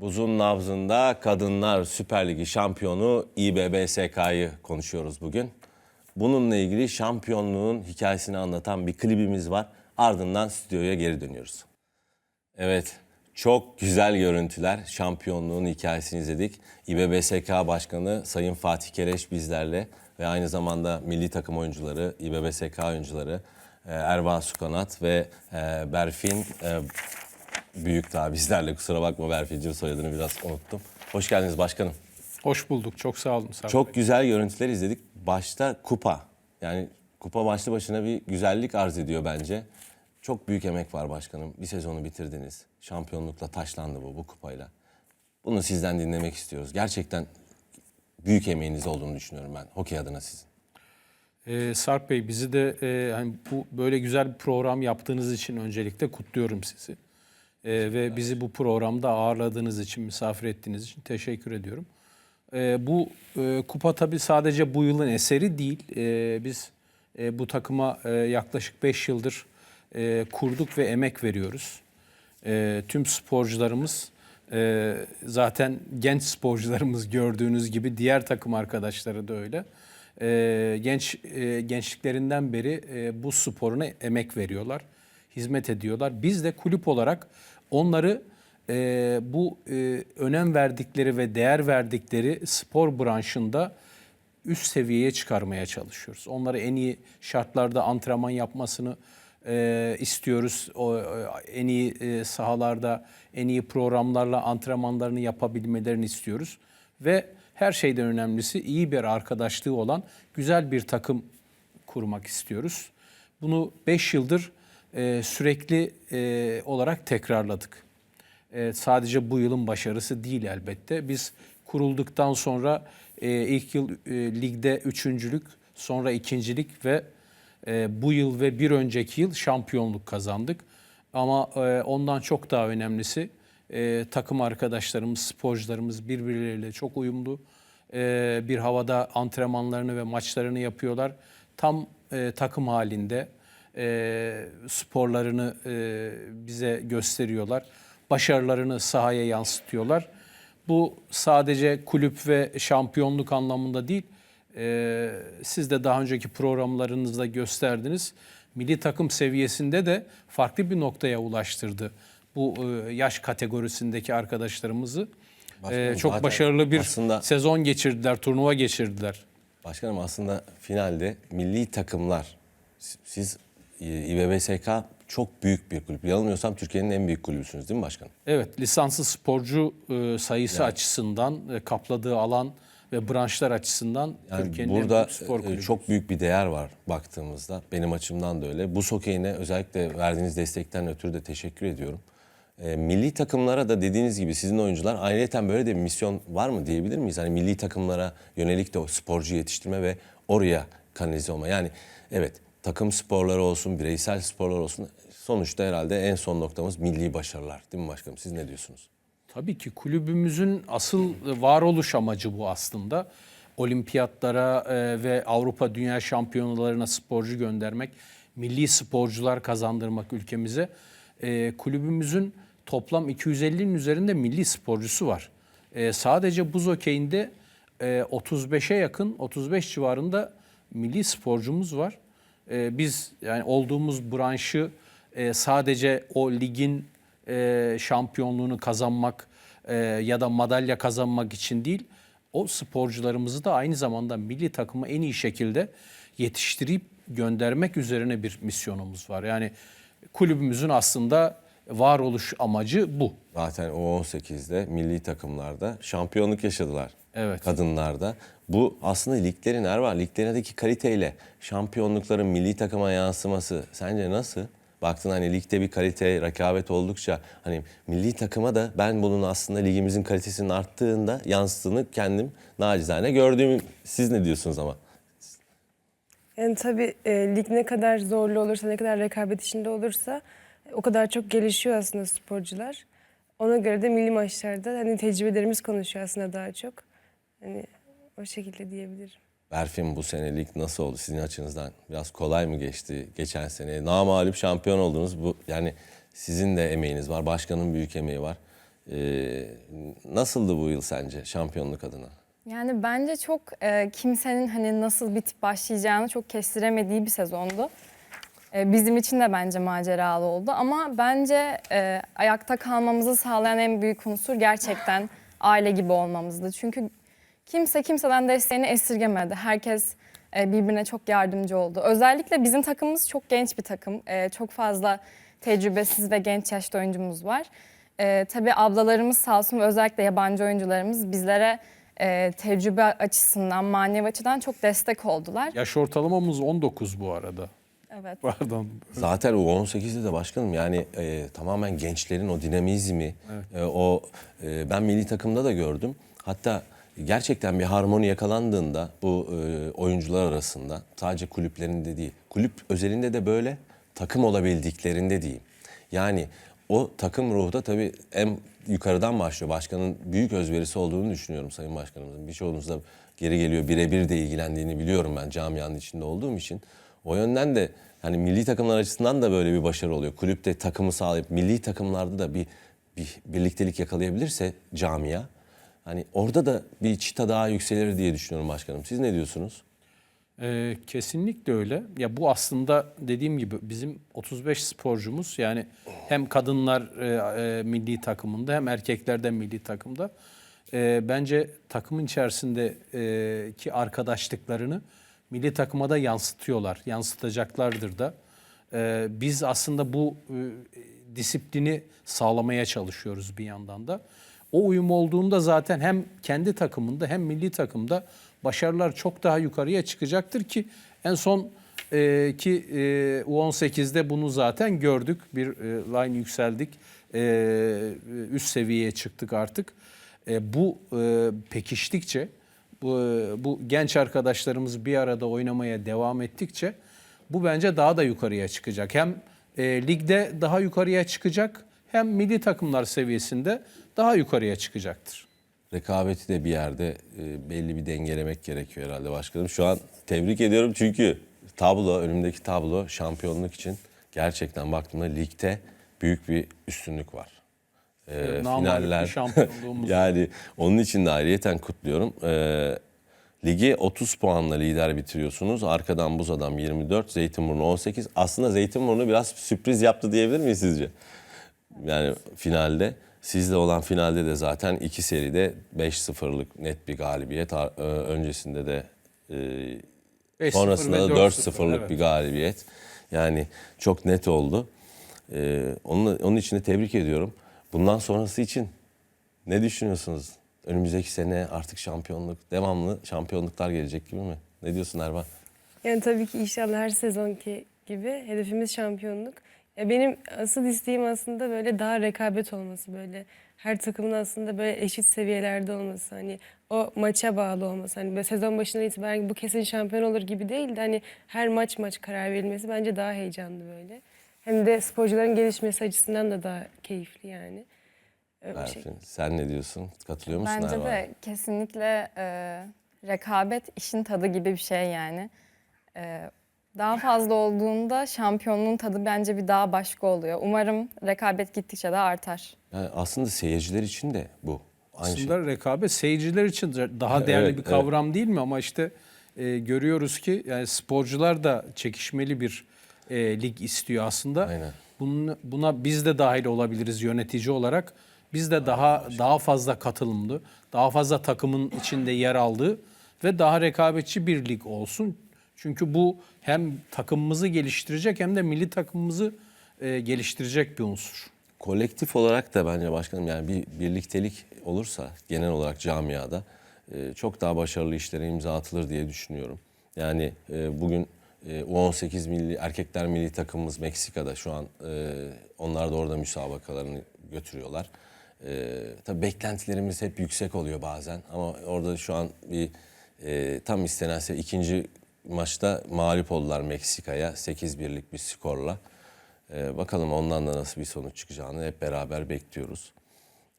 Buzun nabzında Kadınlar Süper Ligi şampiyonu İBBSK'yı konuşuyoruz bugün. Bununla ilgili şampiyonluğun hikayesini anlatan bir klibimiz var. Ardından stüdyoya geri dönüyoruz. Evet, çok güzel görüntüler. Şampiyonluğun hikayesini izledik. İBBSK Başkanı Sayın Fatih Kereş bizlerle ve aynı zamanda milli takım oyuncuları, İBBSK oyuncuları e, Ervan Sukanat ve e, Berfin e, Büyük daha bizlerle. Kusura bakma Berfin'cim soyadını biraz unuttum. Hoş geldiniz başkanım. Hoş bulduk. Çok sağ olun. Sarp Çok Bey. güzel görüntüler izledik. Başta kupa. Yani kupa başlı başına bir güzellik arz ediyor bence. Çok büyük emek var başkanım. Bir sezonu bitirdiniz. Şampiyonlukla taşlandı bu, bu kupayla. Bunu sizden dinlemek istiyoruz. Gerçekten büyük emeğiniz olduğunu düşünüyorum ben. Hokey adına sizin. Ee, Sarp Bey bizi de e, hani bu böyle güzel bir program yaptığınız için öncelikle kutluyorum sizi. Ee, ve bizi bu programda ağırladığınız için, misafir ettiğiniz için teşekkür ediyorum. Ee, bu e, kupa tabii sadece bu yılın eseri değil. Ee, biz e, bu takıma e, yaklaşık 5 yıldır e, kurduk ve emek veriyoruz. E, tüm sporcularımız e, zaten genç sporcularımız gördüğünüz gibi diğer takım arkadaşları da öyle. E, genç e, gençliklerinden beri e, bu sporuna emek veriyorlar, hizmet ediyorlar. Biz de kulüp olarak onları e, bu e, önem verdikleri ve değer verdikleri spor branşında üst seviyeye çıkarmaya çalışıyoruz. Onları en iyi şartlarda antrenman yapmasını e, istiyoruz. O, e, en iyi e, sahalarda, en iyi programlarla antrenmanlarını yapabilmelerini istiyoruz. Ve her şeyden önemlisi iyi bir arkadaşlığı olan güzel bir takım kurmak istiyoruz. Bunu 5 yıldır e, sürekli e, olarak tekrarladık. E, sadece bu yılın başarısı değil elbette. Biz kurulduktan sonra e, ilk yıl e, ligde üçüncülük, sonra ikincilik ve e, bu yıl ve bir önceki yıl şampiyonluk kazandık. Ama e, ondan çok daha önemlisi e, takım arkadaşlarımız, sporcularımız birbirleriyle çok uyumlu. E, bir havada antrenmanlarını ve maçlarını yapıyorlar. Tam e, takım halinde e, sporlarını e, bize gösteriyorlar. Başarılarını sahaya yansıtıyorlar. Bu sadece kulüp ve şampiyonluk anlamında değil, e, siz de daha önceki programlarınızda gösterdiniz. Milli takım seviyesinde de farklı bir noktaya ulaştırdı bu e, yaş kategorisindeki arkadaşlarımızı. Başkanım, E, çok başarılı bir aslında- sezon geçirdiler, turnuva geçirdiler. Başkanım aslında finalde milli takımlar, siz İBBSK çok büyük bir kulüp. Yanılmıyorsam Türkiye'nin en büyük kulübüsünüz değil mi başkanım? Evet, lisanslı sporcu e, sayısı Yani- açısından, e, kapladığı alan ve branşlar açısından Yani Türkiye'nin en burada büyük spor e, kulübü. çok büyük bir değer var baktığımızda. Benim açımdan da öyle. Bu hokeyine özellikle verdiğiniz destekten ötürü de teşekkür ediyorum. E, milli takımlara da dediğiniz gibi sizin oyuncular ayrıyeten böyle de bir misyon var mı diyebilir miyiz? Hani milli takımlara yönelik de o sporcu yetiştirme ve oraya kanalize olma. Yani evet takım sporları olsun, bireysel sporlar olsun. Sonuçta herhalde en son noktamız milli başarılar değil mi başkanım? Siz ne diyorsunuz? Tabii ki kulübümüzün asıl varoluş amacı bu aslında. Olimpiyatlara e, ve Avrupa Dünya Şampiyonalarına sporcu göndermek, milli sporcular kazandırmak ülkemize. E, kulübümüzün toplam 250'nin üzerinde milli sporcusu var. E, sadece buz okeyinde e, 35'e yakın, 35 civarında milli sporcumuz var. E, biz yani olduğumuz branşı e, sadece o ligin e, şampiyonluğunu kazanmak e, ya da madalya kazanmak için değil, o sporcularımızı da aynı zamanda milli takıma en iyi şekilde yetiştirip göndermek üzerine bir misyonumuz var. Yani kulübümüzün aslında varoluş amacı bu. Zaten o 18'de milli takımlarda şampiyonluk yaşadılar. Evet. Kadınlarda. Bu aslında liglerin Erva, liglerindeki kaliteyle şampiyonlukların milli takıma yansıması sence nasıl? Baktın hani ligde bir kalite, rekabet oldukça hani milli takıma da ben bunun aslında ligimizin kalitesinin arttığında yansıttığını kendim nacizane gördüğümü siz ne diyorsunuz ama? Yani tabii e, lig ne kadar zorlu olursa, ne kadar rekabet içinde olursa o kadar çok gelişiyor aslında sporcular. Ona göre de milli maçlarda hani tecrübelerimiz konuşuyor aslında daha çok. Hani o şekilde diyebilirim. Berfin bu senelik nasıl oldu sizin açınızdan? Biraz kolay mı geçti geçen sene? Namalip şampiyon oldunuz. Bu yani sizin de emeğiniz var. Başkanın büyük emeği var. Ee, nasıldı bu yıl sence şampiyonluk adına? Yani bence çok e, kimsenin hani nasıl bitip başlayacağını çok kestiremediği bir sezondu. E, bizim için de bence maceralı oldu ama bence e, ayakta kalmamızı sağlayan en büyük unsur gerçekten aile gibi olmamızdı. Çünkü kimse kimseden desteğini esirgemedi. Herkes e, birbirine çok yardımcı oldu. Özellikle bizim takımımız çok genç bir takım. E, çok fazla tecrübesiz ve genç yaşta oyuncumuz var. E, tabii ablalarımız sağ olsun ve özellikle yabancı oyuncularımız bizlere e, tecrübe açısından, manevi açıdan çok destek oldular. Yaş ortalamamız 19 bu arada. Evet. Pardon. Zaten o 18'de de başkanım yani e, tamamen gençlerin o dinamizmi, e, o e, ben milli takımda da gördüm. Hatta gerçekten bir harmoni yakalandığında bu e, oyuncular arasında sadece kulüplerinde değil, kulüp özelinde de böyle takım olabildiklerinde diyeyim. Yani o takım ruhu da tabii en yukarıdan başlıyor. Başkanın büyük özverisi olduğunu düşünüyorum Sayın Başkanımızın. Birçoğunuz da geri geliyor birebir de ilgilendiğini biliyorum ben camianın içinde olduğum için. O yönden de hani milli takımlar açısından da böyle bir başarı oluyor. Kulüpte takımı sağlayıp milli takımlarda da bir, bir birliktelik yakalayabilirse camia hani orada da bir çıta daha yükselir diye düşünüyorum başkanım. Siz ne diyorsunuz? Ee, kesinlikle öyle. Ya bu aslında dediğim gibi bizim 35 sporcumuz yani hem kadınlar e, e, milli takımında hem erkeklerden milli takımda e, bence takımın içerisindeki arkadaşlıklarını milli takıma da yansıtıyorlar, yansıtacaklardır da. E, biz aslında bu e, disiplini sağlamaya çalışıyoruz bir yandan da. O uyum olduğunda zaten hem kendi takımında hem milli takımda başarılar çok daha yukarıya çıkacaktır ki en son e, ki e, U18'de bunu zaten gördük. Bir e, line yükseldik. E, üst seviyeye çıktık artık. E, bu e, pekiştikçe bu, bu genç arkadaşlarımız bir arada oynamaya devam ettikçe bu bence daha da yukarıya çıkacak. Hem e, ligde daha yukarıya çıkacak hem milli takımlar seviyesinde daha yukarıya çıkacaktır. Rekabeti de bir yerde e, belli bir dengelemek gerekiyor herhalde başkanım. Şu an tebrik ediyorum çünkü tablo, önümdeki tablo şampiyonluk için gerçekten baktığımda ligde büyük bir üstünlük var. E, şampiyonluğumuz var. yani onun için de ayrıyeten kutluyorum. E, ligi 30 puanla lider bitiriyorsunuz. Arkadan Buz Adam 24, Zeytinburnu 18. Aslında Zeytinburnu biraz sürpriz yaptı diyebilir miyiz sizce? Yani finalde sizle olan finalde de zaten iki seride 5-0'lık net bir galibiyet. E, Öncesinde de e, 5-0 sonrasında da 4-0, 4-0'lık evet. bir galibiyet. Yani çok net oldu. E, onun, onun için de tebrik ediyorum. Bundan sonrası için ne düşünüyorsunuz? Önümüzdeki sene artık şampiyonluk, devamlı şampiyonluklar gelecek gibi mi? Ne diyorsun Erman? Yani tabii ki inşallah her sezonki gibi hedefimiz şampiyonluk. Ya benim asıl isteğim aslında böyle daha rekabet olması böyle her takımın aslında böyle eşit seviyelerde olması hani o maça bağlı olması hani böyle sezon başından itibaren bu kesin şampiyon olur gibi değil de hani her maç maç karar verilmesi bence daha heyecanlı böyle. Hem de sporcuların gelişmesi açısından da daha keyifli yani. Öyle bir şey. Berfin, sen ne diyorsun? Katılıyor musun Bence Erman? de kesinlikle e, rekabet işin tadı gibi bir şey yani. E, daha fazla olduğunda şampiyonluğun tadı bence bir daha başka oluyor. Umarım rekabet gittikçe de artar. Yani aslında seyirciler için de bu. Aynı şey. Aslında rekabet seyirciler için daha değerli Evet, bir kavram değil mi? Ama işte e, görüyoruz ki yani sporcular da çekişmeli bir e, lig istiyor aslında. Aynen. Bunun, buna biz de dahil olabiliriz yönetici olarak. Biz de daha daha fazla katılımlı, daha fazla takımın içinde yer aldığı ve daha rekabetçi bir lig olsun. Çünkü bu hem takımımızı geliştirecek hem de milli takımımızı e, geliştirecek bir unsur. Kolektif olarak da bence başkanım yani bir birliktelik olursa genel olarak camiada e, çok daha başarılı işlere imza atılır diye düşünüyorum. Yani e, bugün e, U18 milli erkekler milli takımımız Meksika'da şu an e, onlar da orada müsabakalarını götürüyorlar. E, tabii beklentilerimiz hep yüksek oluyor bazen ama orada şu an bir e, tam istenense ikinci maçta mağlup oldular Meksika'ya 8-1'lik bir skorla. Ee, bakalım ondan da nasıl bir sonuç çıkacağını hep beraber bekliyoruz.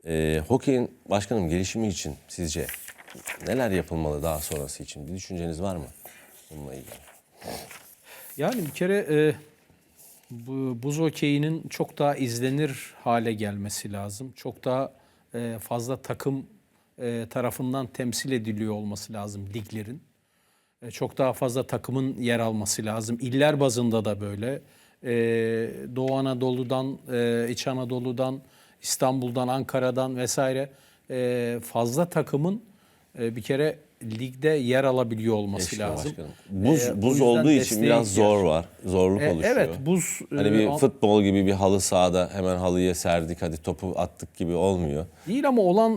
Ee, hokeyin başkanım gelişimi için sizce neler yapılmalı daha sonrası için? Bir düşünceniz var mı bununla ilgili? Yani bir kere e, bu, buz hokeyinin çok daha izlenir hale gelmesi lazım. Çok daha e, fazla takım e, tarafından temsil ediliyor olması lazım liglerin. E, Çok daha fazla takımın yer alması lazım. İller bazında da böyle. E, Doğu Anadolu'dan, e, İç Anadolu'dan, İstanbul'dan, Ankara'dan vesaire fazla takımın bir kere ligde yer alabiliyor olması İşte lazım. başkanım. Buz, E, o buz yüzden olduğu için desteğe biraz ihtiyaç zor var. Zorluk E, oluşuyor. evet buz Hani e, bir a- futbol gibi bir halı sahada hemen halıya serdik hadi topu attık gibi olmuyor. değil ama olan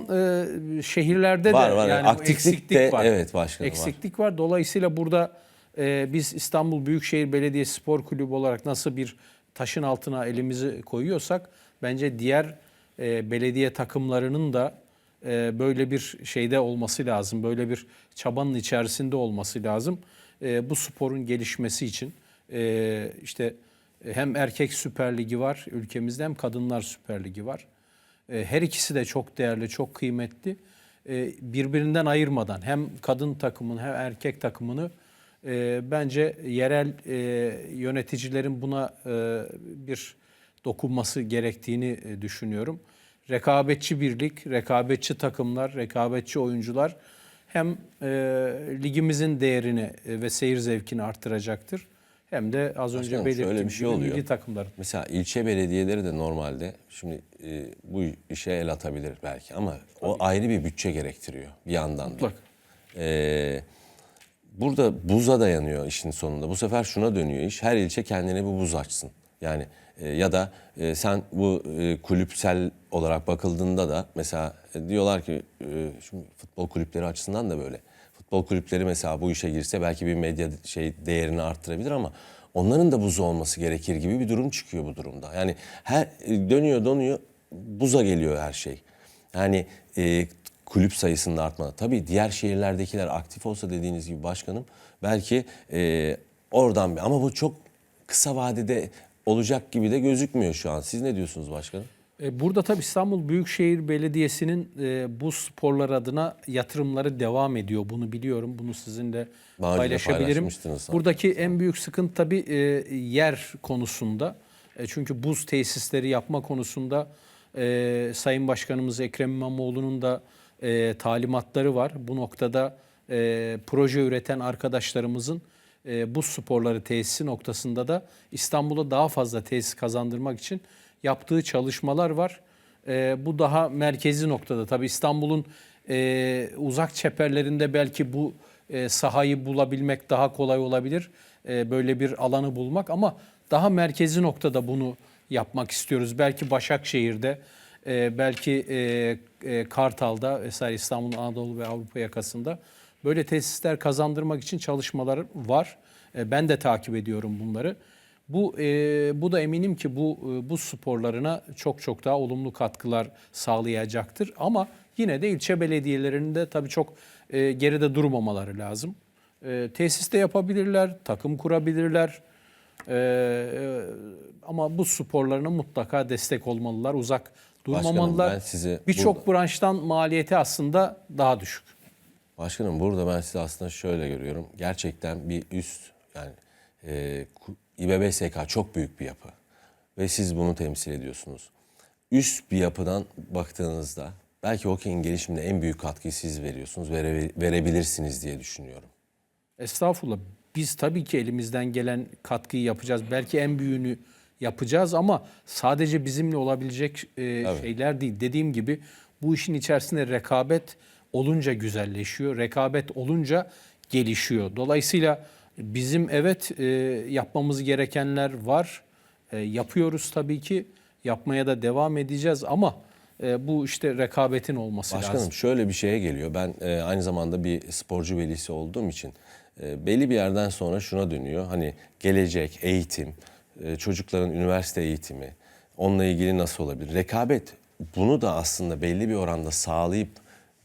e, şehirlerde Var, de var. yani bu Aktiflik eksiklik de- var. evet başkanım, var. Eksiklik var. Dolayısıyla burada e, biz İstanbul Büyükşehir Belediyesi Spor Kulübü olarak nasıl bir taşın altına elimizi koyuyorsak bence diğer e, belediye takımlarının da e, böyle bir şeyde olması lazım. Böyle bir çabanın içerisinde olması lazım. E, bu sporun gelişmesi için e, işte hem erkek süper ligi var ülkemizde hem kadınlar süper ligi var. E, Her ikisi de çok değerli, çok kıymetli. E, Birbirinden ayırmadan hem kadın takımını hem erkek takımını e, bence yerel e, yöneticilerin buna e, bir dokunması gerektiğini e, düşünüyorum. Rekabetçi birlik, rekabetçi takımlar, rekabetçi oyuncular hem e, ligimizin değerini e, ve seyir zevkini artıracaktır. Hem de az önce Başkanım, belirttiğim şöyle bir şey gibi oluyor. milli takımların. Mesela ilçe belediyeleri de normalde şimdi e, bu işe el atabilir belki ama o ayrı bir bütçe gerektiriyor bir yandan da. Mutlak. E, burada buza dayanıyor işin sonunda. Bu sefer şuna dönüyor iş. Her ilçe kendine bir buz açsın. Yani e, ya da e, sen bu e, kulüpsel olarak bakıldığında da mesela e, diyorlar ki e, şimdi futbol kulüpleri açısından da böyle. Futbol kulüpleri mesela bu işe girse belki bir medya şey değerini arttırabilir ama onların da buzu olması gerekir gibi bir durum çıkıyor bu durumda. Yani her e, dönüyor donuyor buza geliyor her şey. Yani e, kulüp sayısının artmadı. Tabii diğer şehirlerdekiler aktif olsa dediğiniz gibi başkanım belki e, oradan ama bu çok kısa vadede olacak gibi de gözükmüyor şu an. Siz ne diyorsunuz başkanım? E, Burada tabii İstanbul Büyükşehir Belediyesi'nin e, bu sporlar adına yatırımları devam ediyor. Bunu biliyorum. Bunu sizinle Daha paylaşabilirim. Buradaki en büyük sıkıntı tabii e, yer konusunda. Çünkü buz tesisleri yapma konusunda Sayın Başkanımız Ekrem İmamoğlu'nun da talimatları var. Bu noktada proje üreten arkadaşlarımızın e, buz sporları tesisi noktasında da İstanbul'a daha fazla tesis kazandırmak için yaptığı çalışmalar var. E, bu daha merkezi noktada. Tabii İstanbul'un e, uzak çeperlerinde belki bu e, sahayı bulabilmek daha kolay olabilir. E, böyle bir alanı bulmak ama daha merkezi noktada bunu yapmak istiyoruz. Belki Başakşehir'de, e, belki e, e, Kartal'da vesaire İstanbul'un Anadolu ve Avrupa yakasında böyle tesisler kazandırmak için çalışmalar var. E, ben de takip ediyorum bunları. Bu e, bu da eminim ki bu e, bu sporlarına çok çok daha olumlu katkılar sağlayacaktır. Ama yine de ilçe belediyelerinde tabii çok e, geride durmamaları lazım. E, tesis de yapabilirler, takım kurabilirler. E, e, ama bu sporlarına mutlaka destek olmalılar, uzak durmamalılar. Birçok branştan maliyeti aslında daha düşük. Başkanım burada ben size aslında şöyle görüyorum. Gerçekten bir üst yani e, İBBSK çok büyük bir yapı. Ve siz bunu temsil ediyorsunuz. Üst bir yapıdan baktığınızda belki hokey'in gelişimine en büyük katkıyı siz veriyorsunuz. Vere, verebilirsiniz diye düşünüyorum. Estağfurullah. Biz tabii ki elimizden gelen katkıyı yapacağız. Belki en büyüğünü yapacağız ama sadece bizimle olabilecek e, şeyler değil. Dediğim gibi bu işin içerisinde rekabet olunca güzelleşiyor. Rekabet olunca gelişiyor. Dolayısıyla bizim evet e, yapmamız gerekenler var. E, yapıyoruz tabii ki. Yapmaya da devam edeceğiz ama e, bu işte rekabetin olması Başkanım lazım. şöyle bir şeye geliyor. Ben e, aynı zamanda bir sporcu velisi olduğum için e, belli bir yerden sonra şuna dönüyor. Hani gelecek, eğitim, e, çocukların üniversite eğitimi, onunla ilgili nasıl olabilir? Rekabet bunu da aslında belli bir oranda sağlayıp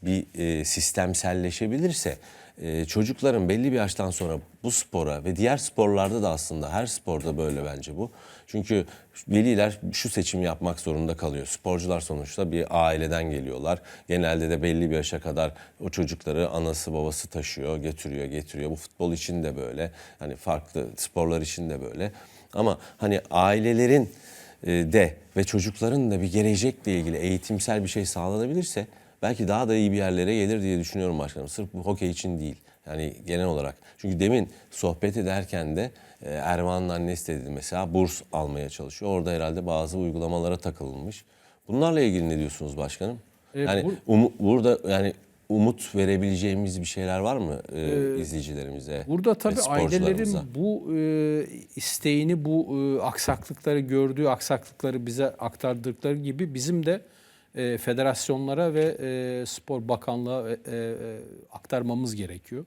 bir e, sistemselleşebilirse e, çocukların belli bir yaştan sonra bu spora ve diğer sporlarda da aslında her sporda böyle bence bu. Çünkü veliler şu seçimi yapmak zorunda kalıyor. Sporcular sonuçta bir aileden geliyorlar. Genelde de belli bir yaşa kadar o çocukları anası babası taşıyor, getiriyor, getiriyor. Bu futbol için de böyle. Hani farklı sporlar için de böyle. Ama hani ailelerin e, de ve çocukların da bir gelecekle ilgili eğitimsel bir şey sağlanabilirse belki daha da iyi bir yerlere gelir diye düşünüyorum başkanım. Sırf bu hokey için değil. Yani genel olarak. Çünkü demin sohbet ederken de e, Erman'ın annesi dedi mesela burs almaya çalışıyor. Orada herhalde bazı uygulamalara takılmış. Bunlarla ilgili ne diyorsunuz başkanım? E, yani bu- umu- burada yani umut verebileceğimiz bir şeyler var mı e, izleyicilerimize? Burada tabii sporcularımıza? ailelerin bu e, isteğini, bu e, aksaklıkları gördüğü aksaklıkları bize aktardıkları gibi bizim de e, federasyonlara ve e, spor bakanlığa e, e, aktarmamız gerekiyor.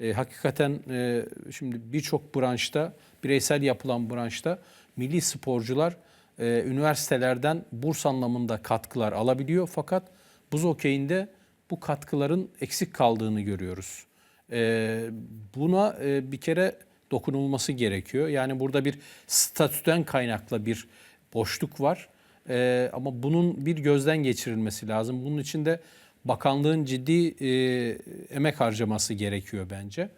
E, hakikaten e, şimdi birçok branşta, bireysel yapılan branşta milli sporcular e, üniversitelerden burs anlamında katkılar alabiliyor. Fakat buz okeyinde bu katkıların eksik kaldığını görüyoruz. Ee, buna e, bir kere dokunulması gerekiyor. Yani burada bir statüden kaynaklı bir boşluk var. Ee, ama bunun bir gözden geçirilmesi lazım. Bunun için de bakanlığın ciddi e, emek harcaması gerekiyor bence.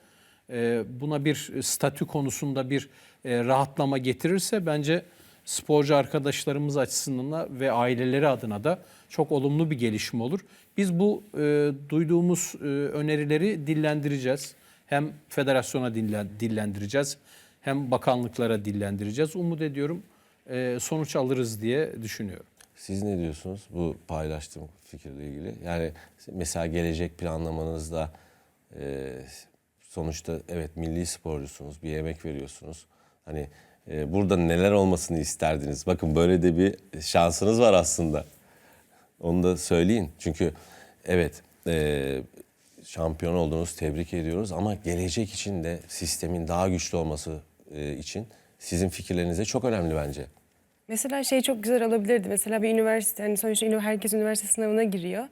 Ee, buna bir statü konusunda bir e, rahatlama getirirse bence sporcu arkadaşlarımız açısından da ve aileleri adına da çok olumlu bir gelişme olur. Biz bu e, duyduğumuz e, önerileri dillendireceğiz. Hem federasyona dillen- dillendireceğiz hem bakanlıklara dillendireceğiz. Umut ediyorum e, sonuç alırız diye düşünüyorum. Siz ne diyorsunuz bu paylaştığım fikirle ilgili? Yani mesela gelecek planlamanızda e, sonuçta evet milli sporcusunuz, bir emek veriyorsunuz. Hani e, burada neler olmasını isterdiniz? Bakın böyle de bir şansınız var aslında. Onu da söyleyin. Çünkü evet şampiyon oldunuz, tebrik ediyoruz ama gelecek için de sistemin daha güçlü olması için sizin fikirleriniz de çok önemli bence. Mesela şey çok güzel olabilirdi. Mesela bir üniversite, hani sonuçta herkes üniversite sınavına giriyor.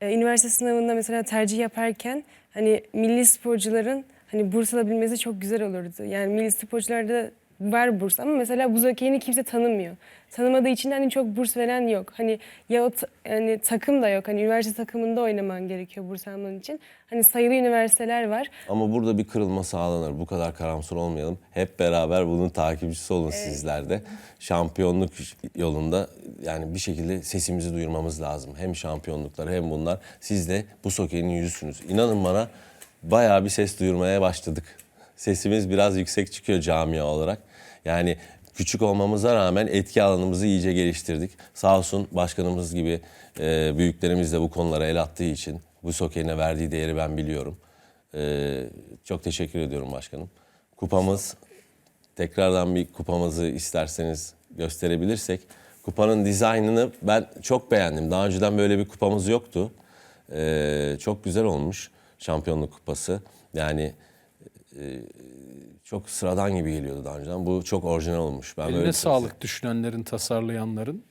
Ee, üniversite sınavında mesela tercih yaparken hani milli sporcuların hani burs alabilmesi çok güzel olurdu. Yani milli sporcularda var burs ama mesela buz okeyini kimse tanımıyor. Tanımadığı için hani çok burs veren yok. Hani ya o hani takım da yok. Hani üniversite takımında oynaman gerekiyor burs alman için. Hani sayılı üniversiteler var. Ama burada bir kırılma sağlanır. Bu kadar karamsar olmayalım. Hep beraber bunun takipçisi olun sizler de. Şampiyonluk yolunda yani bir şekilde sesimizi duyurmamız lazım. Hem şampiyonluklar hem bunlar. Siz de bu sokenin yüzüsünüz. İnanın bana bayağı bir ses duyurmaya başladık. Sesimiz biraz yüksek çıkıyor camia olarak. Yani küçük olmamıza rağmen etki alanımızı iyice geliştirdik. Sağ olsun başkanımız gibi e, büyüklerimiz de bu konulara el attığı için bu sokeyine verdiği değeri ben biliyorum. E, çok teşekkür ediyorum başkanım. Kupamız tekrardan bir kupamızı isterseniz gösterebilirsek. Kupanın dizaynını ben çok beğendim. Daha önceden böyle bir kupamız yoktu. E, çok güzel olmuş şampiyonluk kupası. Yani çok sıradan gibi geliyordu daha önceden. Bu çok orijinal olmuş. Ben böyle Eline bir- sağlık düşünenlerin, tasarlayanların.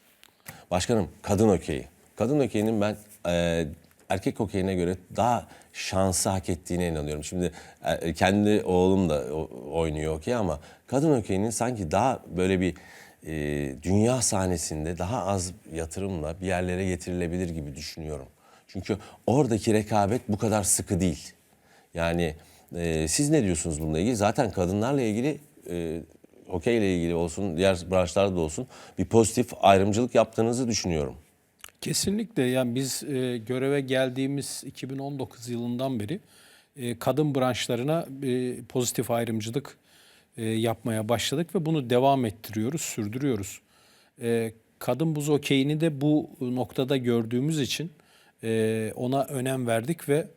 Başkanım kadın hokeyi. Kadın hokeyinin ben e, erkek hokeyine göre daha şansı hak ettiğine inanıyorum. Şimdi e, kendi oğlum da oynuyor hokey ama kadın hokeyinin sanki daha böyle bir e, dünya sahnesinde daha az yatırımla bir yerlere getirilebilir gibi düşünüyorum. Çünkü oradaki rekabet bu kadar sıkı değil. Yani e, siz ne diyorsunuz bununla ilgili? Zaten kadınlarla ilgili e, hokeyle ilgili olsun, diğer branşlarda da olsun bir pozitif ayrımcılık yaptığınızı düşünüyorum. Kesinlikle yani biz e, göreve geldiğimiz 2019 yılından beri e, kadın branşlarına e, pozitif ayrımcılık e, yapmaya başladık ve bunu devam ettiriyoruz, sürdürüyoruz. E, kadın buz okeyini de bu noktada gördüğümüz için e, ona önem verdik ve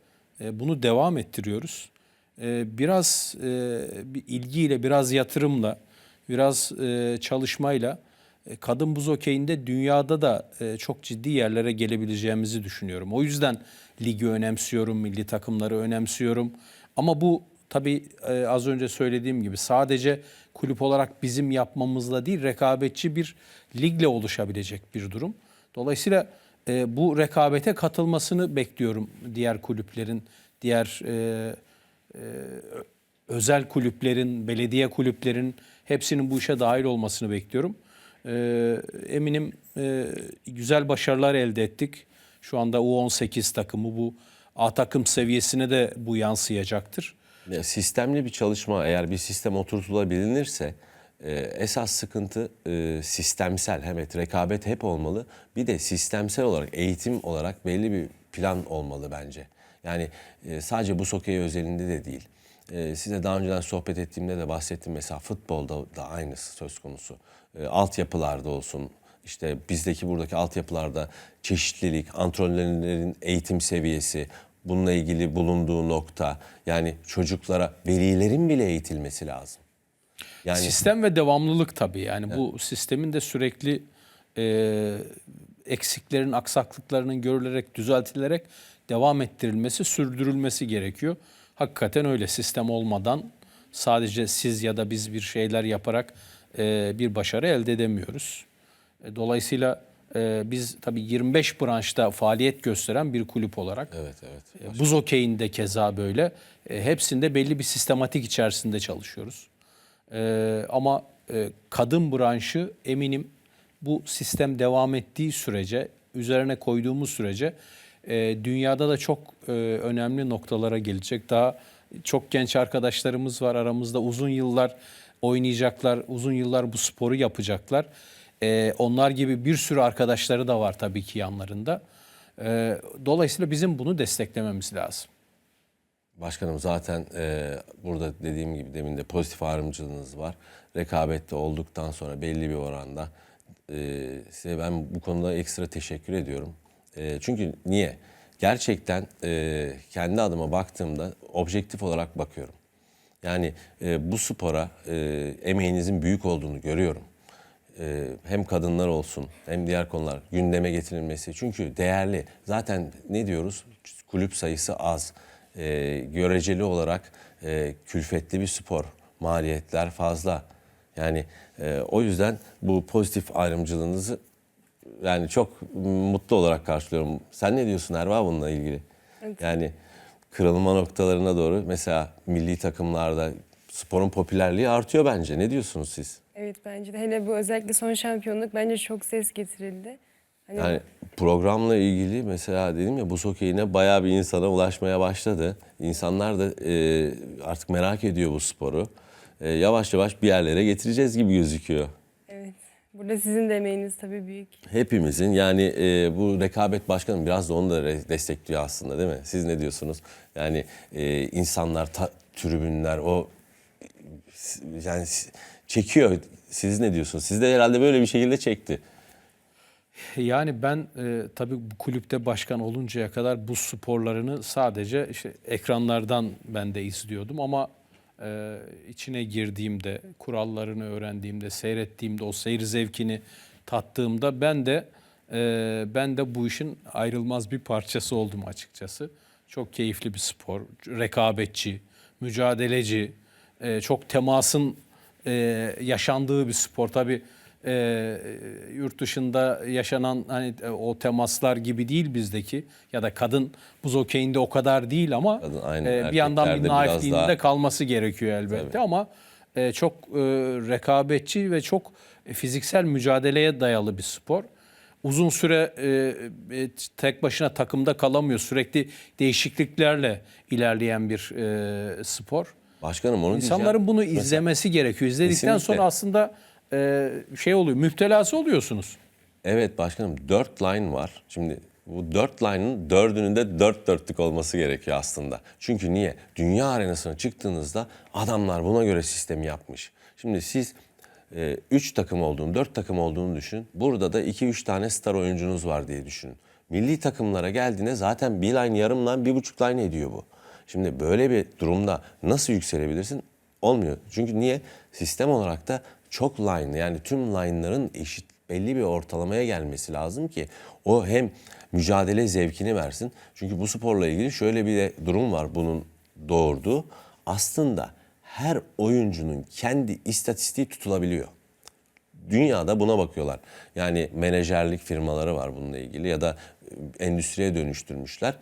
e, bunu devam ettiriyoruz. E, biraz e, bir ilgiyle, biraz yatırımla, biraz e, çalışmayla e, kadın buz okeyinde dünyada da çok ciddi yerlere gelebileceğimizi düşünüyorum. O yüzden ligi önemsiyorum, milli takımları önemsiyorum. Ama bu tabii az önce söylediğim gibi sadece kulüp olarak bizim yapmamızla değil, rekabetçi bir ligle oluşabilecek bir durum. Dolayısıyla bu rekabete katılmasını bekliyorum diğer kulüplerin, diğer özel kulüplerin, belediye kulüplerin hepsinin bu işe dahil olmasını bekliyorum. Ee, eminim e, güzel başarılar elde ettik. Şu anda U18 takımı bu A takım seviyesine de bu yansıyacaktır. Ya, sistemli bir çalışma eğer bir sistem oturtulabilirse e, esas sıkıntı e, sistemsel. Evet rekabet hep olmalı. Bir de sistemsel olarak eğitim olarak belli bir plan olmalı bence. Yani e, sadece bu sokey özelinde de değil. E, size daha önceden sohbet ettiğimde de bahsettim. Mesela futbolda da aynısı söz konusu. E, altyapılarda olsun, işte bizdeki buradaki altyapılarda çeşitlilik, antrenörlerin eğitim seviyesi, bununla ilgili bulunduğu nokta. Yani çocuklara velilerin bile eğitilmesi lazım. Yani Sistem ve devamlılık tabii. Yani bu sistemin de sürekli e, eksiklerin, aksaklıklarının görülerek, düzeltilerek devam ettirilmesi, sürdürülmesi gerekiyor. Hakikaten öyle. Sistem olmadan sadece siz ya da biz bir şeyler yaparak e, bir başarı elde edemiyoruz. E, Dolayısıyla e, biz tabii 25 branşta faaliyet gösteren bir kulüp olarak evet evet. e, Buz okeyinde keza böyle. E, hepsinde belli bir sistematik içerisinde çalışıyoruz. E, ama e, kadın branşı eminim bu sistem devam ettiği sürece, üzerine koyduğumuz sürece e, dünyada da çok e, önemli noktalara gelecek. Daha çok genç arkadaşlarımız var aramızda uzun yıllar oynayacaklar, uzun yıllar bu sporu yapacaklar. E, onlar gibi bir sürü arkadaşları da var tabii ki yanlarında. E, dolayısıyla bizim bunu desteklememiz lazım. Başkanım zaten e, burada dediğim gibi demin de pozitif ayrımcılığınız var. Rekabette olduktan sonra belli bir oranda e, size ben bu konuda ekstra teşekkür ediyorum. E, çünkü niye? Gerçekten e, kendi adıma baktığımda objektif olarak bakıyorum. Yani e, bu spora e, emeğinizin büyük olduğunu görüyorum. Hem kadınlar olsun hem diğer konular gündeme getirilmesi. Çünkü değerli. Zaten ne diyoruz? Kulüp sayısı az. Göreceli olarak külfetli bir spor. Maliyetler fazla. Yani e, o yüzden bu pozitif ayrımcılığınızı yani çok mutlu olarak karşılıyorum. Sen ne diyorsun Erva bununla ilgili? Yani kırılma noktalarına doğru mesela milli takımlarda sporun popülerliği artıyor bence. Ne diyorsunuz siz? Evet bence de hele bu özellikle son şampiyonluk bence çok ses getirildi. Hani Yani programla ilgili mesela dedim ya bu hokeyine bayağı bir insana ulaşmaya başladı. İnsanlar da e, artık merak ediyor bu sporu. E, yavaş yavaş bir yerlere getireceğiz gibi gözüküyor. Burada sizin de emeğiniz tabii büyük. Hepimizin yani e, bu rekabet başkanım biraz da onu da destekliyor aslında değil mi? Siz ne diyorsunuz? Yani e, insanlar, ta, tribünler o yani çekiyor. Siz ne diyorsunuz? Siz de herhalde böyle bir şekilde çekti. Yani ben e, tabii bu kulüpte başkan oluncaya kadar bu sporlarını sadece işte ekranlardan ben de izliyordum ama e, içine girdiğimde, kurallarını öğrendiğimde, seyrettiğimde, o seyir zevkini tattığımda ben de e, ben de bu işin ayrılmaz bir parçası oldum açıkçası. Çok keyifli bir spor, rekabetçi, mücadeleci, e, çok temasın e, yaşandığı bir spor. Tabii e, yurt dışında yaşanan hani e, o temaslar gibi değil bizdeki ya da kadın buz okeyinde o kadar değil ama Kadın aynı, e, bir yandan bir naifliğinde daha- kalması gerekiyor elbette ama e, çok e, rekabetçi ve çok e, fiziksel mücadeleye dayalı bir spor. Uzun süre e, e, tek başına takımda kalamıyor. Sürekli değişikliklerle ilerleyen bir e, spor. Başkanım onu diyeceğim. İnsanların bunu izlemesi gerekiyor. İzledikten Kesinlikle. sonra aslında e, şey oluyor, müptelası oluyorsunuz. Evet başkanım dört line var. Şimdi bu dört line'ın dördünün de dört dörtlük olması gerekiyor aslında. Çünkü niye? Dünya arenasına çıktığınızda adamlar buna göre sistemi yapmış. Şimdi siz e, üç takım olduğunu, dört takım olduğunu düşün. Burada da iki üç tane star oyuncunuz var diye düşünün. Milli takımlara geldiğinde zaten bir line yarım line, bir buçuk line ediyor bu. Şimdi böyle bir durumda nasıl yükselebilirsin? Olmuyor. Çünkü niye? Sistem olarak da çok line yani tüm line'ların eşit belli bir ortalamaya gelmesi lazım ki o hem mücadele zevkini versin. Çünkü bu sporla ilgili şöyle bir de durum var bunun doğurduğu. Aslında her oyuncunun kendi istatistiği tutulabiliyor. Dünyada buna bakıyorlar. Yani menajerlik firmaları var bununla ilgili ya da endüstriye dönüştürmüşler.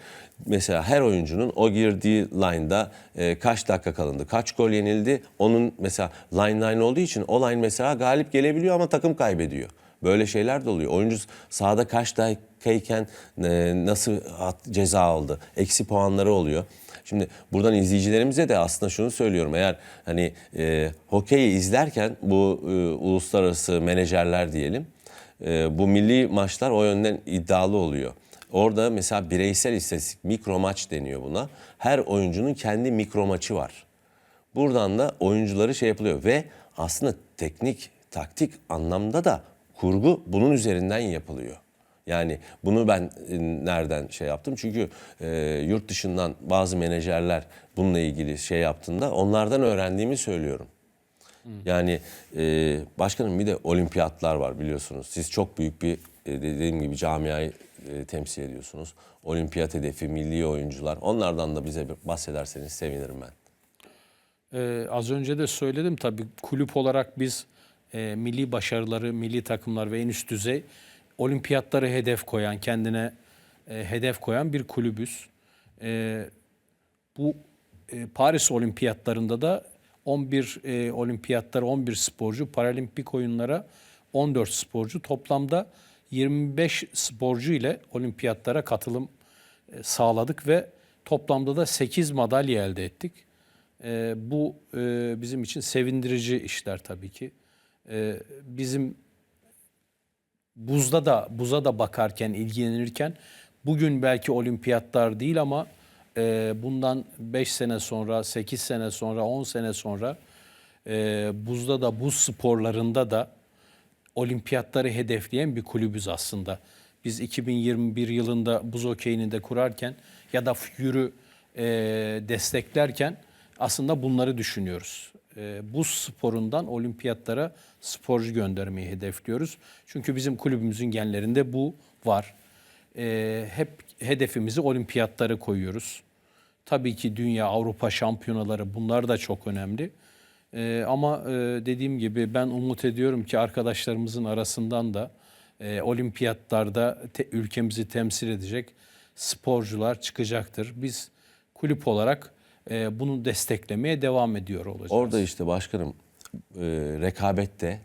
Mesela her oyuncunun o girdiği line'da e, kaç dakika kalındı, kaç gol yenildi. Onun mesela line line olduğu için o line mesela galip gelebiliyor ama takım kaybediyor. Böyle şeyler de oluyor. Oyuncu sahada kaç dakikayken e, nasıl ceza aldı, eksi puanları oluyor. Şimdi buradan izleyicilerimize de aslında şunu söylüyorum. Eğer hani e, hokeyi izlerken bu e, uluslararası menajerler diyelim e, bu milli maçlar o yönden iddialı oluyor. Orada mesela bireysel istatistik mikro maç deniyor buna. Her oyuncunun kendi mikro maçı var. Buradan da oyuncuları şey yapılıyor ve aslında teknik, taktik anlamda da kurgu bunun üzerinden yapılıyor. Yani bunu ben e, nereden şey yaptım? Çünkü e, yurt dışından bazı menajerler bununla ilgili şey yaptığında onlardan öğrendiğimi söylüyorum. Yani e, başkanım bir de olimpiyatlar var biliyorsunuz. Siz çok büyük bir e, dediğim gibi camiayı e, temsil ediyorsunuz. Olimpiyat hedefi, milli oyuncular. Onlardan da bize bir bahsederseniz sevinirim ben. Ee, az önce de söyledim tabii kulüp olarak biz e, milli başarıları, milli takımlar ve en üst düzey olimpiyatları hedef koyan, kendine e, hedef koyan bir kulübüz. E, bu e, Paris olimpiyatlarında da 11 e, olimpiyatlara 11 sporcu, paralimpik oyunlara 14 sporcu toplamda 25 sporcu ile olimpiyatlara katılım e, sağladık ve toplamda da 8 madalya elde ettik. E, bu e, bizim için sevindirici işler tabii ki. E, bizim buzda da buza da bakarken ilgilenirken bugün belki olimpiyatlar değil ama e, bundan 5 sene sonra, 8 sene sonra, 10 sene sonra e, buzda da buz sporlarında da olimpiyatları hedefleyen bir kulübüz aslında. Biz 2021 yılında buz okeyini de kurarken ya da yürü e, desteklerken aslında bunları düşünüyoruz. E, buz sporundan olimpiyatlara sporcu göndermeyi hedefliyoruz. Çünkü bizim kulübümüzün genlerinde bu var. E, hep hedefimizi olimpiyatlara koyuyoruz. Tabii ki dünya, Avrupa şampiyonaları bunlar da çok önemli. Ee, ama e, dediğim gibi ben umut ediyorum ki arkadaşlarımızın arasından da e, olimpiyatlarda te- ülkemizi temsil edecek sporcular çıkacaktır. Biz kulüp olarak e, bunu desteklemeye devam ediyor olacağız. Orada işte başkanım e, rekabette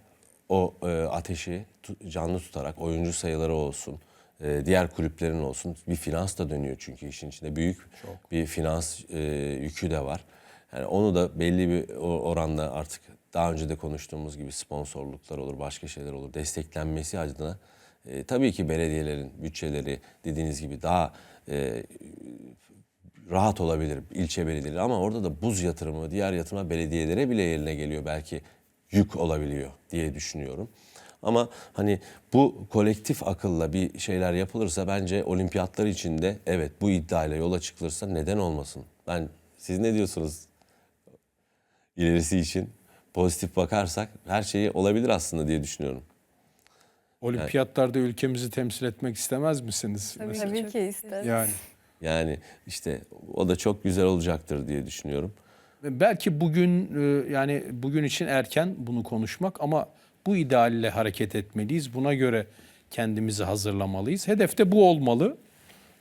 o e, ateşi canlı tutarak oyuncu sayıları olsun, e, diğer kulüplerin olsun bir finans da dönüyor çünkü işin içinde büyük bir finans e, yükü de var. Yani onu da belli bir oranda artık daha önce de konuştuğumuz gibi sponsorluklar olur, başka şeyler olur. Desteklenmesi adına e, tabii ki belediyelerin bütçeleri dediğiniz gibi daha e, rahat olabilir ilçe belediyeleri ama orada da buz yatırımı, diğer yatırımlar belediyelere bile yerine geliyor. Belki yük olabiliyor diye düşünüyorum. Ama hani bu kolektif akılla bir şeyler yapılırsa bence olimpiyatlar için de evet bu iddiayla yola çıkılırsa neden olmasın? Ben siz ne diyorsunuz ilerisi için? Pozitif bakarsak her şeyi olabilir aslında diye düşünüyorum. Olimpiyatlarda ülkemizi temsil etmek istemez misiniz? Tabii. Tabii ki isteriz. Yani Yani işte o da çok güzel olacaktır diye düşünüyorum. Belki bugün e, yani bugün için erken bunu konuşmak ama bu idealle hareket etmeliyiz. Buna göre kendimizi hazırlamalıyız. Hedef de bu olmalı.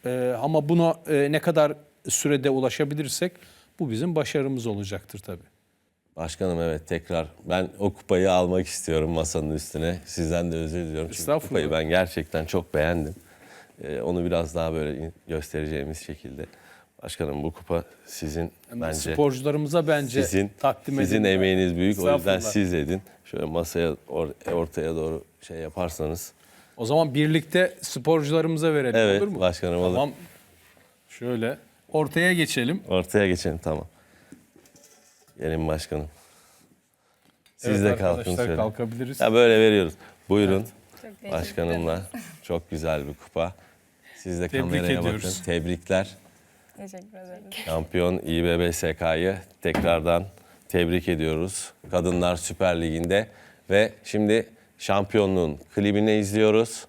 E, ama buna e, ne kadar sürede ulaşabilirsek bu bizim başarımız olacaktır tabii. Başkanım evet tekrar ben o kupayı almak istiyorum masanın üstüne. Sizden de özür diliyorum. Çünkü kupayı ben gerçekten çok beğendim. Ee, onu biraz daha böyle göstereceğimiz şekilde. Başkanım bu kupa sizin bence. Sporcularımıza bence sizin takdim edin. sizin emeğiniz büyük. O yüzden siz edin. Şöyle masaya or- ortaya doğru şey yaparsanız. O zaman birlikte sporcularımıza verelim Evet olur mu? başkanım olur. Tamam. Şöyle ortaya geçelim. Ortaya geçelim tamam. Gelin başkanım. Siz Evet de kalkın arkadaşlar, şöyle. kalkabiliriz. Ya böyle veriyoruz. Buyurun. Çok teşekkür Başkanımla çok güzel bir kupa. Siz de Tebrik kameraya ediyoruz. bakın. Tebrikler. Teşekkür ederim. Şampiyon İBBSK'yı tekrardan tebrik ediyoruz. Kadınlar Süper Ligi'nde ve şimdi şampiyonluğun klibini izliyoruz.